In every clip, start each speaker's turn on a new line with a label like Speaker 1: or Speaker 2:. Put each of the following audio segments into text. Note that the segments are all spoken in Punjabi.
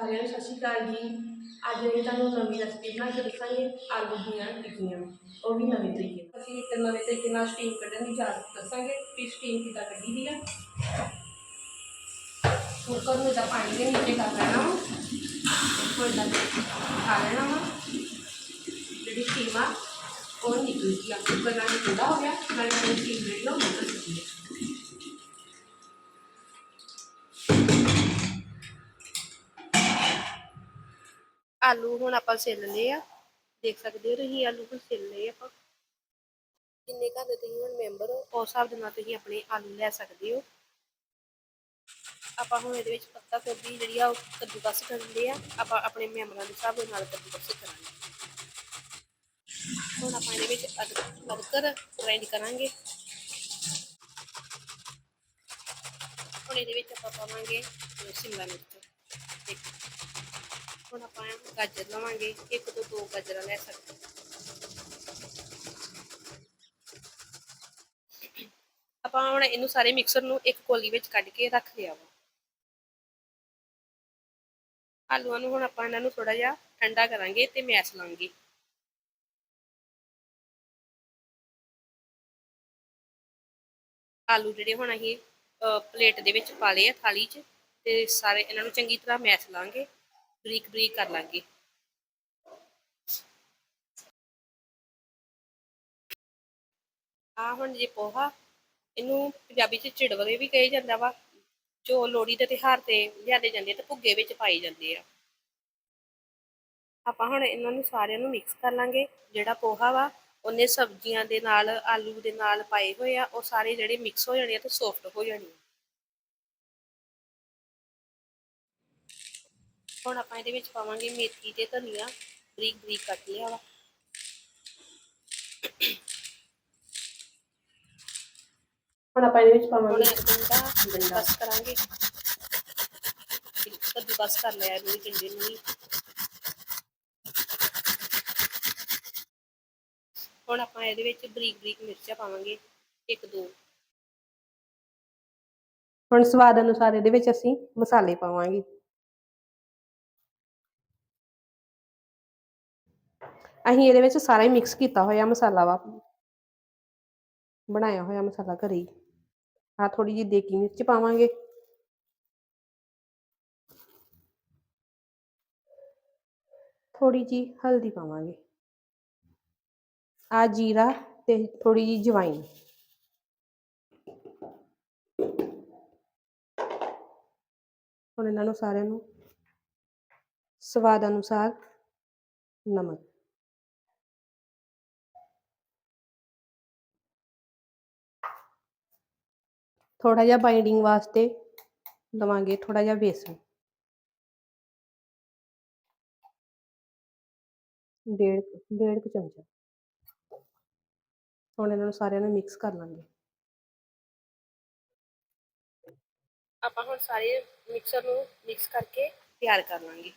Speaker 1: ਸਾਰਿਆਂ ਨੂੰ ਸਤਿ ਸ਼੍ਰੀ ਅਕਾਲ ਜੀ। ਅੱਜ ਅਸੀਂ ਤੁਹਾਨੂੰ ਨਵੀਂ ਰੈਸਪੀ ਬਣਾ ਕੇ ਦੱਸਾਂਗੇ ਆਲੂ ਦੀਆਂ ਟਿੱਕੀਆਂ। ਉਹ ਵੀ ਨਵੇਂ ਤਰੀਕੇ ਨਾਲ। ਅਸੀਂ ਇੱਕ ਨਵੇਂ ਤਰੀਕੇ ਨਾਲ ਸਟੀਮ ਕੱਢਣ ਦੀ ਜਾਚ ਦੱਸਾਂਗੇ। ਕਿ ਸਟੀਮ ਕਿੱਦਾਂ ਕੱਢੀ ਦੀ ਆ। ਕੁੱਕਰ ਨੂੰ ਤਾਂ ਪਾਣੀ ਦੇ ਨੀਚੇ ਕਰ ਲੈਣਾ ਵਾ। ਕੋਈ ਇਦਾਂ ਖਾ ਲੈਣਾ ਵਾ। ਜਿਹੜੀ ਸਟੀਮ ਆ, ਉਹ ਨਿਕਲ ਗਈ ਆ। ਕੁੱਕਰ ਨਾਲ ਠੰਡਾ ਹੋ ਗਿਆ। ਨਾਲੇ ਸਟੀਮ ਜਿਹੜੀ ਉਹ ਨਿਕਲ ਚੁੱਕੀ ਹੈ ਆਲੂ ਹੁਣ ਆਪਾਂ ਛਿੱਲ ਲਏ ਆ। ਦੇਖ ਸਕਦੇ ਹੋ ਤੁਸੀਂ ਆਲੂ ਹੁਣ ਛਿੱਲ ਲਏ ਆਪਾਂ। ਜਿੰਨੇ ਘਰ ਦੇ ਤੁਸੀਂ ਹੁਣ ਮੈਂਬਰ ਹੋ, ਉਸ ਹਿਸਾਬ ਦੇ ਨਾਲ ਤੁਸੀਂ ਆਪਣੇ ਆਲੂ ਲੈ ਸਕਦੇ ਹੋ। ਆਪਾਂ ਹੁਣ ਇਹਦੇ ਵਿੱਚ ਪੱਤਾ ਗੋਭੀ ਜਿਹੜੀ ਆ ਉਹ ਕੱਦੂਕਸ ਕਰਦੇ ਆ। ਆਪਾਂ ਆਪਣੇ ਮੈਂਬਰਾਂ ਦੇ ਹਿਸਾਬ ਦੇ ਨਾਲ ਕੱਦੂਕਸ ਕਰਾਂਗੇ। ਹੁਣ ਆਪਾਂ ਇਹਦੇ ਵਿੱਚ ਅਦਰਕ ਗ੍ਰਾਈਂਡ ਕਰਾਂਗੇ। ਹੁਣ ਇਹਦੇ ਵਿੱਚ ਆਪਾਂ ਪਾਵਾਂਗੇ ਸ਼ਿਮਲਾ ਮਿਰਚ। ਹੁਣ ਆਪਾਂ ਗਾਜਰ ਲਵਾਂਗੇ, ਇੱਕ ਤੋਂ ਦੋ ਗਾਜਰਾਂ ਲੈ ਸਕਦੇ ਆਪਾਂ ਹੁਣ ਇਹਨੂੰ ਸਾਰੇ ਮਿਕਸਰ ਨੂੰ ਇੱਕ ਕੋਲੀ ਵਿੱਚ ਕੱਢ ਕੇ ਰੱਖ ਲਿਆ ਵਾ। ਆਲੂਆਂ ਨੂੰ ਹੁਣ ਆਪਾਂ ਇਹਨਾਂ ਨੂੰ ਥੋੜਾ ਜਿਹਾ ਠੰਡਾ ਕਰਾਂਗੇ ਤੇ ਮੈਸ਼ ਲਾਂਗੇ। ਆਲੂ ਜਿਹੜੇ ਹੁਣ ਅਸੀਂ ਪਲੇਟ ਦੇ ਵਿੱਚ ਪਾ ਲਏ ਆ ਥਾਲੀ 'ਚ ਤੇ ਸਾਰੇ ਇਹਨਾਂ ਨੂੰ ਚੰਗੀ ਤਰ੍ਹਾਂ ਮੈਸ਼ ਲਾਂਗੇ। ਬਰੀਕ ਬਰੀਕ ਕਰ ਲਾਂਗੇ। ਆ ਹੁਣ ਜੇ ਪੋਹਾ, ਇਹਨੂੰ ਪੰਜਾਬੀ ਚ ਚਿੜਵਲੇ ਵੀ ਕਹੇ ਜਾਂਦਾ ਵਾ, ਜੋ ਲੋਹੜੀ ਦੇ ਤਿਉਹਾਰ ਤੇ ਲਿਆਦੇ ਜਾਂਦੇ ਤੇ ਭੁੱਗੇ ਵਿੱਚ ਪਾਏ ਜਾਂਦੇ ਆ। ਆਪਾਂ ਹੁਣ ਇਹਨਾਂ ਨੂੰ ਸਾਰਿਆਂ ਨੂੰ ਮਿਕਸ ਕਰ ਲਾਂਗੇ, ਜਿਹੜਾ ਪੋਹਾ ਵਾ, ਉਹਨੇ ਸਬਜ਼ੀਆਂ ਦੇ ਨਾਲ, ਆਲੂ ਦੇ ਨਾਲ ਪਾਏ ਹੋਏ ਆ, ਉਹ ਸਾਰੇ ਜਿਹੜੇ ਮਿਕਸ ਹੋ ਜਾਣੇ ਆ ਤੇ ਸੌਫਟ ਹੋ ਜਾਣੇ ਆ। ਹੁਣ ਆਪਾਂ ਇਹਦੇ ਵਿੱਚ ਪਾਵਾਂਗੇ ਮੇਥੀ ਤੇ ਧਨੀਆ ਬਰੀਕ ਬਰੀਕ ਕੱਟ ਲਿਆ ਵਾ। ਹੁਣ ਆਪਾਂ ਇਹਦੇ ਵਿੱਚ ਪਾਵਾਂਗੇ ਗੰਡਾ ਬਸ ਕਰਾਂਗੇ। ਕੱਦੂ ਬਸ ਕਰ ਲਿਆ ਇਹਨੂੰ ਵੀ ਗੰਡੇ ਨੂੰ ਵੀ। ਹੁਣ ਆਪਾਂ ਇਹਦੇ ਵਿੱਚ ਬਰੀਕ ਬਰੀਕ ਮਿਰਚਾਂ ਪਾਵਾਂਗੇ ਇੱਕ ਦੋ। ਹੁਣ ਸਵਾਦ ਅਨੁਸਾਰ ਇਹਦੇ ਵਿੱਚ ਅਸੀਂ ਮਸਾਲੇ ਪਾਵਾਂਗੇ। ਅਸੀਂ ਇਹਦੇ ਵਿੱਚ ਸਾਰਾ ਹੀ ਮਿਕਸ ਕੀਤਾ ਹੋਇਆ ਮਸਾਲਾ ਵਾ। ਬਣਾਇਆ ਹੋਇਆ ਮਸਾਲਾ ਘਰੇ ਹੀ। ਆ ਥੋੜੀ ਜਿਹੀ ਦੇਗੀ ਮਿਰਚ ਪਾਵਾਂਗੇ। ਥੋੜੀ ਜੀ ਹਲਦੀ ਪਾਵਾਂਗੇ। ਆ ਜੀਰਾ ਤੇ ਥੋੜੀ ਜੀ ਜਵਾਈਨ। ਹੁਣ ਇਹਨਾਂ ਨੂੰ ਸਾਰਿਆਂ ਨੂੰ ਸਵਾਦ ਅਨੁਸਾਰ ਨਮਕ। ਥੋੜਾ ਜਿਹਾ ਬਾਈਂਡਿੰਗ ਵਾਸਤੇ ਲਵਾਂਗੇ ਥੋੜਾ ਜਿਹਾ ਬੇਸਨ। ਡੇਢ ਡੇਢ ਕੁ ਚਮਚਾ। ਹੁਣ ਇਹਨਾਂ ਨੂੰ ਸਾਰਿਆਂ ਨੂੰ ਮਿਕਸ ਕਰ ਲਾਂਗੇ। ਆਪਾਂ ਹੁਣ ਸਾਰੇ ਮਿਕਸਰ ਨੂੰ ਮਿਕਸ ਕਰਕੇ ਤਿਆਰ ਕਰ ਲਾਂਗੇ।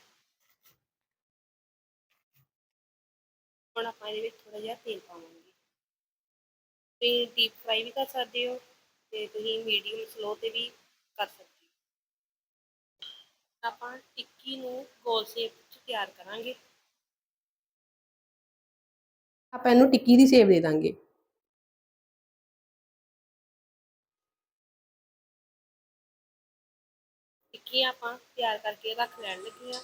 Speaker 1: ਹੁਣ ਆਪਾਂ ਇਹਦੇ ਵਿੱਚ ਥੋੜਾ ਜਿਹਾ ਤੇਲ ਪਾਵਾਂਗੇ। ਤੁਸੀਂ ਡੀਪ ਫਰਾਈ ਵੀ ਕਰ ਸਕਦੇ ਹੋ। ਤੇ ਤੁਸੀਂ ਮੀਡੀਅਮ ਸਲੋ ਤੇ ਵੀ ਕਰ ਸਕਦੇ ਹੋ। ਆਪਾਂ ਟਿੱਕੀ ਨੂੰ ਗੋਲ ਸ਼ੇਪ ਵਿੱਚ ਤਿਆਰ ਕਰਾਂਗੇ। ਆਪਾਂ ਇਹਨੂੰ ਟਿੱਕੀ ਦੀ ਸ਼ੇਪ ਦੇ ਦਾਂਗੇ। ਟਿੱਕੀ ਆਪਾਂ ਤਿਆਰ ਕਰਕੇ ਰੱਖ ਲੈਣ ਲੱਗੇ ਆ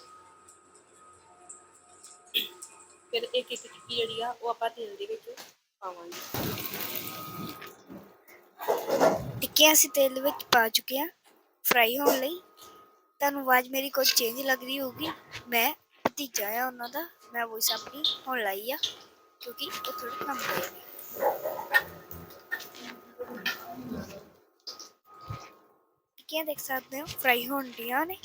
Speaker 1: ਫਿਰ ਇੱਕ ਇੱਕ ਟਿੱਕੀ ਜਿਹੜੀ ਆ ਉਹ ਆਪਾਂ ਤੇਲ ਦੇ ਵਿੱਚ ਪਾਵਾਂਗੇ।
Speaker 2: ਟਿੱਕੀਆਂ ਅਸੀਂ ਤੇਲ ਵਿੱਚ ਪਾ ਚੁੱਕੇ ਹਾਂ ਫਰਾਈ ਹੋਣ ਲਈ। ਤੁਹਾਨੂੰ ਆਵਾਜ਼ ਮੇਰੀ ਕੁਝ ਚੇਂਜ ਲੱਗ ਰਹੀ ਹੋਊਗੀ। ਮੈਂ ਭਤੀਜਾ ਆ ਉਹਨਾਂ ਦਾ, ਮੈਂ ਵੌਇਸ ਆਪਣੀ ਹੁਣ ਲਾਈ ਆ, ਕਿਉਂਕਿ ਉਹ ਥੋੜੇ ਕੰਮ ਗਏ ਨੇ। ਟਿੱਕੀਆਂ ਦੇਖ ਸਕਦੇ ਹੋ ਫਰਾਈ ਹੋਣ ਦੀਆਂ ਨੇ।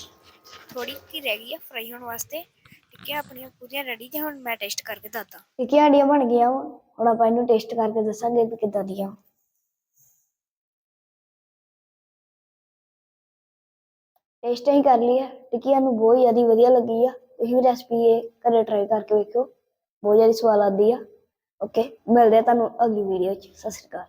Speaker 2: ਥੋੜੀ ਕੀ ਰਹਿ ਗਈ ਆ ਫਰਾਈ ਹੋਣ ਵਾਸਤੇ। ਟਿੱਕੀਆਂ ਆਪਣੀਆਂ ਪੂਰੀਆਂ ਰੈਡੀ ਤੇ ਹੁਣ ਮੈਂ ਟੇਸਟ ਕਰਕੇ ਦੱਸਦਾ। ਟਿੱਕੀਆਂ ਸਾਡੀਆਂ ਬਣ ਗਈਆਂ ਵਾ ਹੁਣ ਆਪਾਂ ਇਹਨੂੰ ਟੇਸਟ ਕਰਕੇ ਦੱਸਾਂਗੇ ਕਿ ਕਿੱਦਾਂ ਦੀਆਂ। ਟੇਸਟ ਹੀ ਕਰ ਲਿਆ ਟਿੱਕੀਆਂ ਨੂੰ ਬਹੁਤ ਜ਼ਿਆਦਾ ਵਧੀਆ ਲੱਗੀ ਆ। ਤੁਸੀਂ ਵੀ ਰੈਸਪੀ ਇਹ ਘਰੇ ਟਰਾਈ ਕਰਕੇ ਵੇਖਿਓ। ਬਹੁਤ ਜ਼ਿਆਦਾ ਸਵਾਦ ਆਉਂਦੀ ਆ। ਓਕੇ ਮਿਲਦੇ ਆ ਤੁਹਾਨੂੰ ਅਗਲੀ ਵੀਡੀਓ 'ਚ। ਸਤਿ ਸ਼੍ਰੀ ਅਕਾਲ।